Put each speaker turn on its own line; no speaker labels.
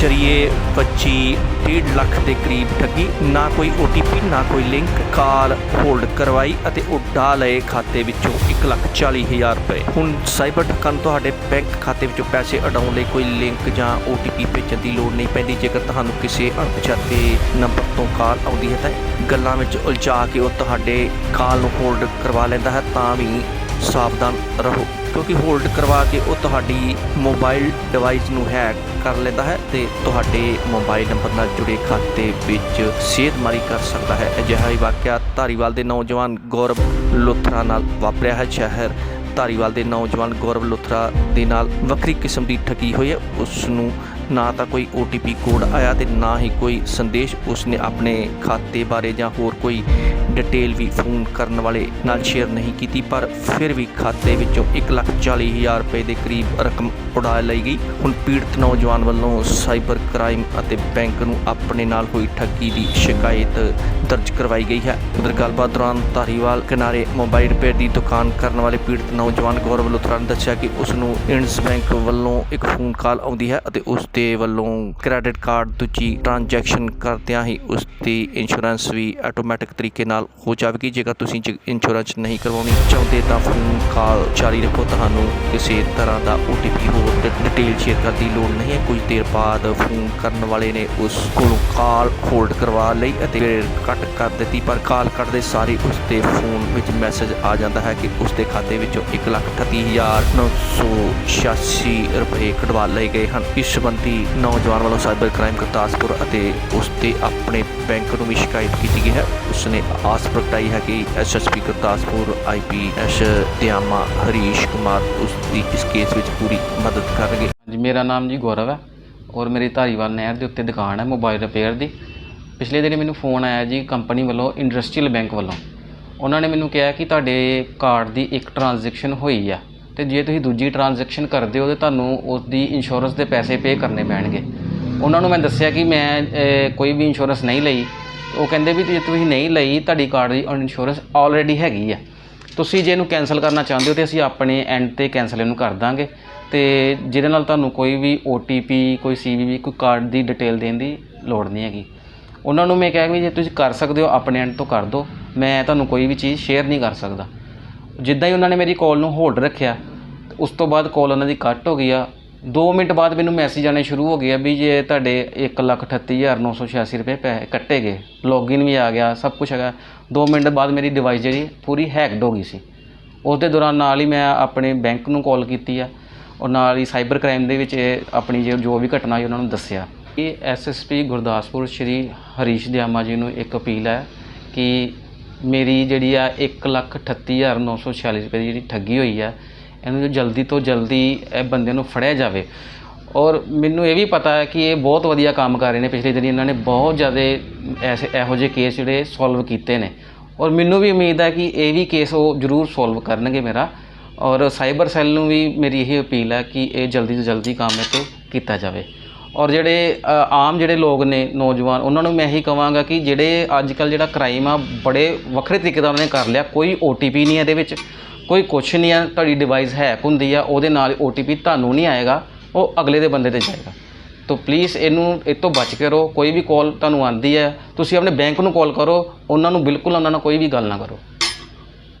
ਜਰੀਏ ਵੱਜੀ 1.5 ਲੱਖ ਦੇ ਕਰੀਬ ਠੱਗੀ। ਨਾ ਕੋਈ OTP ਨਾ ਕੋਈ ਲਿੰਕ। ਕਾਲ ਹੋਲਡ ਕਰਵਾਈ ਅਤੇ ਉਡਾ ਲਏ ਖਾਤੇ ਵਿੱਚੋਂ 1,40,000 ਰੁਪਏ। ਹੁਣ ਸਾਈਬਰ ਠੱਗਾਂ ਨੂੰ ਤੁਹਾਡੇ ਬੈਂਕ ਖਾਤੇ ਵਿੱਚੋਂ ਪੈਸੇ ਉਡਾਉਣ ਲਈ ਕੋਈ ਲਿੰਕ ਜਾਂ OTP ਭੇਜਣ ਦੀ ਲੋੜ ਨਹੀਂ ਪੈਂਦੀ। ਜੇਕਰ ਤੁਹਾਨੂੰ ਕਿਸੇ ਅਣਪਛਾਤੇ ਨੰਬਰ ਤੋਂ ਕਾਲ ਆਉਂਦੀ ਹੈ ਤਾਂ ਗੱਲਾਂ ਵਿੱਚ ਉਲਝਾ ਕੇ ਉਹ ਤੁਹਾਡੇ ਕਾਲ ਨੂੰ ਹੋਲਡ ਕਰਵਾ ਲੈਂਦਾ ਹੈ। ਤਾਂ ਵੀ ਸਾਵਧਾਨ ਰਹੋ। ਕਿਉਂਕਿ ਹੋਲਡ ਕਰਵਾ ਕੇ ਉਹ ਤੁਹਾਡੀ ਮੋਬਾਈਲ ਡਿਵਾਈਸ ਨੂੰ ਹੈਕ ਕਰ ਲੈਂਦਾ ਹੈ ਤੇ ਤੁਹਾਡੇ ਮੋਬਾਈਲ ਨੰਬਰ ਨਾਲ ਜੁੜੇ ਖਾਤੇ ਵਿੱਚ ਸੇਧਮਾਰੀ ਕਰ ਸਕਦਾ ਹੈ। ਅਜਿਹਾ ਹੀ ਵਾਕਿਆ ਧਾਰੀਵਾਲ ਦੇ ਨੌਜਵਾਨ ਗੌਰਵ ਲੋਥਰਾ ਨਾਲ ਵਾਪਰਿਆ ਹੈ। ਸ਼ਹਿਰ ਧਾਰੀਵਾਲ ਦੇ ਨੌਜਵਾਨ ਗੌਰਵ ਲੁਥਰਾ ਦੇ ਨਾਲ ਵੱਖਰੀ ਕਿਸਮ ਦੀ ਠੱਗੀ ਹੋਈ ਹੈ। ਉਸ ਨੂੰ ਨਾ ਤਾਂ ਕੋਈ OTP ਕੋਡ ਆਇਆ ਤੇ ਨਾ ਹੀ ਕੋਈ ਸੰਦੇਸ਼ ਉਸਨੇ ਆਪਣੇ ਖਾਤੇ ਬਾਰੇ ਜਾਂ ਹੋਰ ਕੋਈ ਡਿਟੇਲ ਵੀ ਫੋਨ ਕਰਨ ਵਾਲੇ ਨਾਲ ਸ਼ੇਅਰ ਨਹੀਂ ਕੀਤੀ ਪਰ ਫਿਰ ਵੀ ਖਾਤੇ ਵਿੱਚੋਂ 1,40,000 ਰੁਪਏ ਦੇ ਕਰੀਬ ਰਕਮ ਉਡਾ ਲਈ ਗਈ। ਹੁਣ ਪੀੜਤ ਨੌਜਵਾਨ ਵੱਲੋਂ ਸਾਈਬਰ ਕ੍ਰਾਈਮ ਅਤੇ ਬੈਂਕ ਨੂੰ ਆਪਣੇ ਨਾਲ ਹੋਈ ਠੱਗੀ ਦੀ ਸ਼ਿਕਾਇਤ ਦਰਜ ਕਰਵਾਈ ਗਈ ਹੈ। ਉਧਰ ਗੱਲਬਾਤ ਦੌਰਾਨ ਧਾਰੀਵਾਲ ਕਿਨਾਰੇ ਮੋਬਾਈਲ ਰਿਪੇਅਰ ਦੀ ਦੁਕਾਨ ਕਰਨ ਵਾਲੇ ਪੀੜਤ ਨੌਜਵਾਨ ਗੌਰਵ ਲੁਥਰਾ ਨੇ ਦੱਸਿਆ ਕਿ ਉਸ ਨੂੰ ਇੰਡਸ ਬੈਂਕ ਵੱਲੋਂ ਇੱਕ ਫੋਨ ਕਾਲ ਆਉਂਦੀ ਹੈ ਅਤੇ ਉਸ ਦੇ ਵੱਲੋਂ ਕ੍ਰੈਡਿਟ ਕਾਰਡ ਦੂਜੀ ਟ੍ਰਾਂਜੈਕਸ਼ਨ ਕਰਦਿਆਂ ਹੀ ਉਸ ਦੀ ਇੰਸ਼ੋਰੈਂਸ ਵੀ ਆਟੋਮੈਟਿਕ ਤਰੀਕੇ ਨਾਲ ਹੋ ਜਾਵੇਗੀ। ਜੇਕਰ ਤੁਸੀਂ ਇੰਸ਼ੋਰੈਂਸ ਨਹੀਂ ਕਰਵਾਉਣੀ ਚਾਹੁੰਦੇ ਤਾਂ ਫੋਨ ਕਾਲ ਜਾਰੀ ਰੱਖੋ। ਤੁਹਾਨੂੰ ਕਿਸੇ ਤਰ੍ਹਾਂ ਦਾ OTP ਹੋਰ ਡਿਟੇਲ ਸ਼ੇਅਰ ਕਰਨ ਦੀ ਲੋੜ ਨਹੀਂ ਹੈ। ਕੁਝ ਦੇਰ ਬਾਅਦ ਫੋਨ ਕਰਨ ਵਾਲੇ ਨੇ ਉਸ ਕੋਲੋਂ ਕਾਲ ਹੋਲਡ ਕਰਵਾ ਲਈ ਅਤੇ ਫਿਰ ਕੱਟ ਕਰ ਦਿੱਤੀ। ਪਰ ਕਾਲ ਕੱਟਦੇ ਸਾਰੇ ਉਸ ਦੇ ਫੋਨ ਵਿੱਚ ਮੈਸੇਜ ਆ ਜਾਂਦਾ ਹੈ ਕਿ ਉਸ ਦੇ ਖਾਤੇ ਵਿੱਚੋਂ 138986 ਰੁਪਏ ਕਢਵਾ ਲਏ ਗਏ ਹਨ। ਇਸ ਸੰਬੰਧੀ ਨੌਜਵਾਨ ਵੱਲੋਂ ਸਾਈਬਰ ਕ੍ਰਾਈਮ ਗੁਰਦਾਸਪੁਰ ਅਤੇ ਉਸ ਦੇ ਆਪਣੇ ਬੈਂਕ ਨੂੰ ਵੀ ਸ਼ਿਕਾਇਤ ਕੀਤੀ ਗਈ ਹੈ। ਉਸ ਨੇ ਆਸ ਪ੍ਰਗਟਾਈ ਹੈ ਕਿ ਐਸਐਸਪੀ ਗੁਰਦਾਸਪੁਰ ਆਈਪੀਐਸ ਦਿਆਮਾ ਹਰੀਸ਼ ਕੁਮਾਰ ਉਸ ਦੀ ਇਸ ਕੇਸ ਵਿੱਚ ਪੂਰੀ ਮਦਦ ਕਰਨਗੇ।
ਜੀ ਮੇਰਾ ਨਾਮ ਜੀ ਗੌਰਵ ਹੈ ਔਰ ਮੇਰੀ ਧਾਰੀਵਾਲ ਨਹਿਰ ਦੇ ਉੱਤੇ ਦੁਕਾਨ ਹੈ ਮੋਬਾਈਲ ਰਿਪੇਅਰ ਦੀ। ਪਿਛਲੇ ਦਿਨ ਮੈਨੂੰ ਫੋਨ ਆਇਆ ਜੀ ਕੰਪਨੀ ਵੱਲੋਂ, ਇੰਡਸਟਰੀਅਲ ਬੈਂਕ ਵੱਲੋਂ। ਉਹਨਾਂ ਨੇ ਮੈਨੂੰ ਕਿਹਾ ਕਿ ਤੁਹਾਡੇ ਕਾਰਡ ਦੀ ਇੱਕ ਟ੍ਰਾਂਜੈਕਸ਼ਨ ਹੋਈ ਆ ਤੇ ਜੇ ਤੁਸੀਂ ਦੂਜੀ ਟ੍ਰਾਂਜੈਕਸ਼ਨ ਕਰਦੇ ਹੋ ਤੇ ਤੁਹਾਨੂੰ ਉਸ ਦੀ ਇੰਸ਼ੋਰੈਂਸ ਦੇ ਪੈਸੇ ਪੇ ਕਰਨੇ ਪੈਣਗੇ। ਉਹਨਾਂ ਨੂੰ ਮੈਂ ਦੱਸਿਆ ਕਿ ਮੈਂ ਕੋਈ ਵੀ ਇੰਸ਼ੋਰੈਂਸ ਨਹੀਂ ਲਈ। ਉਹ ਕਹਿੰਦੇ ਵੀ ਜੇ ਤੁਸੀਂ ਨਹੀਂ ਲਈ, ਤੁਹਾਡੀ ਕਾਰਡ ਦੀ ਇੰਸ਼ੋਰੈਂਸ ਆਲਰੇਡੀ ਹੈਗੀ ਆ। ਤੁਸੀਂ ਜੇ ਇਹਨੂੰ ਕੈਨਸਲ ਕਰਨਾ ਚਾਹੁੰਦੇ ਹੋ ਤੇ ਅਸੀਂ ਆਪਣੇ ਐਂਡ ਤੇ ਕੈਨਸਲ ਇਹਨੂੰ ਕਰ ਦਾਂਗੇ। ਤੇ ਜਿਹਦੇ ਨਾਲ ਤੁਹਾਨੂੰ ਕੋਈ ਵੀ OTP ਕੋਈ CVV ਕੋਈ ਕਾਰਡ ਦੀ ਡਿਟੇਲ ਦੇਣ ਦੀ ਲੋੜ ਨਹੀਂ ਹੈਗੀ। ਉਹਨਾਂ ਨੂੰ ਮੈਂ ਕਿਹਾ ਵੀ ਜੇ ਤੁਸੀਂ ਕਰ ਸਕਦੇ ਹੋ, ਆਪਣੇ ਐਂਡ ਤੋਂ ਕਰ ਦਿਓ। ਮੈਂ ਤੁਹਾਨੂੰ ਕੋਈ ਵੀ ਚੀਜ਼ ਸ਼ੇਅਰ ਨਹੀਂ ਕਰ ਸਕਦਾ। ਜਿੱਦਾਂ ਹੀ ਉਹਨਾਂ ਨੇ ਮੇਰੀ ਕਾਲ ਨੂੰ ਹੋਲਡ ਰੱਖਿਆ, ਉਸ ਤੋਂ ਬਾਅਦ ਕਾਲ ਉਹਨਾਂ ਦੀ ਕੱਟ ਹੋ ਗਈ ਆ। 2 ਮਿੰਟ ਬਾਅਦ ਮੈਨੂੰ ਮੈਸੇਜ ਆਣੇ ਸ਼ੁਰੂ ਹੋ ਗਏ ਆ ਵੀ ਜੇ ਤੁਹਾਡੇ 138986 ਰੁਪਏ ਪੈਸੇ ਕੱਟੇ ਗਏ ਲੌਗਇਨ ਵੀ ਆ ਗਿਆ, ਸਭ ਕੁਝ ਹੈਗਾ। 2 ਮਿੰਟ ਬਾਅਦ ਮੇਰੀ ਡਿਵਾਈਸ ਜਿਹੜੀ ਪੂਰੀ ਹੈਕਡ ਹੋ ਗਈ ਸੀ। ਉਸ ਦੇ ਦੌਰਾਨ ਨਾਲ ਹੀ ਮੈਂ ਆਪਣੇ ਬੈਂਕ ਨੂੰ ਕਾਲ ਕੀਤੀ ਆ। ਔਰ ਨਾਲ ਹੀ ਸਾਈਬਰ ਕ੍ਰਾਈਮ ਦੇ ਵਿੱਚ ਇਹ ਆਪਣੀ ਜੋ ਜੋ ਵੀ ਘਟਨਾ ਹੋਈ, ਉਹਨਾਂ ਨੂੰ ਦੱਸਿਆ। ਇਹ ਐਸਐਸਪੀ ਗੁਰਦਾਸਪੁਰ ਸ਼੍ਰੀ ਹਰੀਸ਼ ਦਿਆਮਾ ਜੀ ਨੂੰ ਇੱਕ ਅਪੀਲ ਹੈ ਕਿ ਮੇਰੀ ਜਿਹੜੀ ਆ 138946 ਰੁਪਏ ਦੀ ਜਿਹੜੀ ਠੱਗੀ ਹੋਈ ਆ ਇਹਨੂੰ ਜੋ ਜਲਦੀ ਤੋਂ ਜਲਦੀ ਇਹ ਬੰਦੇ ਨੂੰ ਫੜਿਆ ਜਾਵੇ। ਔਰ ਮੈਨੂੰ ਇਹ ਵੀ ਪਤਾ ਹੈ ਕਿ ਇਹ ਬਹੁਤ ਵਧੀਆ ਕੰਮ ਕਰ ਰਹੇ ਨੇ ਪਿਛਲੇ ਦਿਨੀ। ਇਹਨਾਂ ਨੇ ਬਹੁਤ ਜ਼ਿਆਦਾ ਐਸੇ ਇਹੋ ਜਿਹੇ ਕੇਸ ਜਿਹੜੇ ਸੋਲਵ ਕੀਤੇ ਨੇ। ਔਰ ਮੈਨੂੰ ਵੀ ਉਮੀਦ ਹੈ ਕਿ ਇਹ ਵੀ ਕੇਸ ਉਹ ਜ਼ਰੂਰ ਸੋਲਵ ਕਰਨਗੇ ਮੇਰਾ। ਔਰ ਸਾਈਬਰ ਸੈੱਲ ਨੂੰ ਵੀ ਮੇਰੀ ਇਹ ਅਪੀਲ ਹੈ ਕਿ ਇਹ ਜਲਦੀ ਤੋਂ ਜਲਦੀ ਕੰਮ ਇਹ ਤੋਂ ਕੀਤਾ ਜਾਵੇ। ਔਰ ਜਿਹੜੇ ਆਮ ਜਿਹੜੇ ਲੋਕ ਨੇ, ਨੌਜਵਾਨ, ਉਹਨਾਂ ਨੂੰ ਮੈਂ ਇਹੀ ਕਹਾਂਗਾ ਕਿ ਜਿਹੜੇ ਅੱਜ ਕੱਲ ਜਿਹੜਾ ਕ੍ਰਾਈਮ ਆ, ਬੜੇ ਵੱਖਰੇ ਤਰੀਕੇ ਦਾ ਉਹਨਾਂ ਨੇ ਕਰ ਲਿਆ। ਕੋਈ OTP ਨਹੀਂ ਇਹਦੇ ਵਿੱਚ। ਕੋਈ ਕੁਛ ਨਹੀਂ ਆ, ਤੁਹਾਡੀ ਡਿਵਾਈਸ ਹੈਕ ਹੁੰਦੀ ਆ, ਉਹਦੇ ਨਾਲ OTP ਤੁਹਾਨੂੰ ਨਹੀਂ ਆਏਗਾ, ਉਹ ਅਗਲੇ ਦੇ ਬੰਦੇ ਤੇ ਜਾਏਗਾ। ਤੋ ਪਲੀਜ਼ ਇਹਨੂੰ, ਇਹ ਤੋਂ ਬਚ ਕੇ ਰਹੋ, ਕੋਈ ਵੀ ਕਾਲ ਤੁਹਾਨੂੰ ਆਂਦੀ ਹੈ, ਤੁਸੀਂ ਆਪਣੇ ਬੈਂਕ ਨੂੰ ਕਾਲ ਕਰੋ, ਉਹਨਾਂ ਨੂੰ ਬਿਲਕੁਲ ਉਹਨਾਂ ਨਾਲ ਕੋਈ ਵੀ ਗੱਲ ਨਾ ਕਰੋ।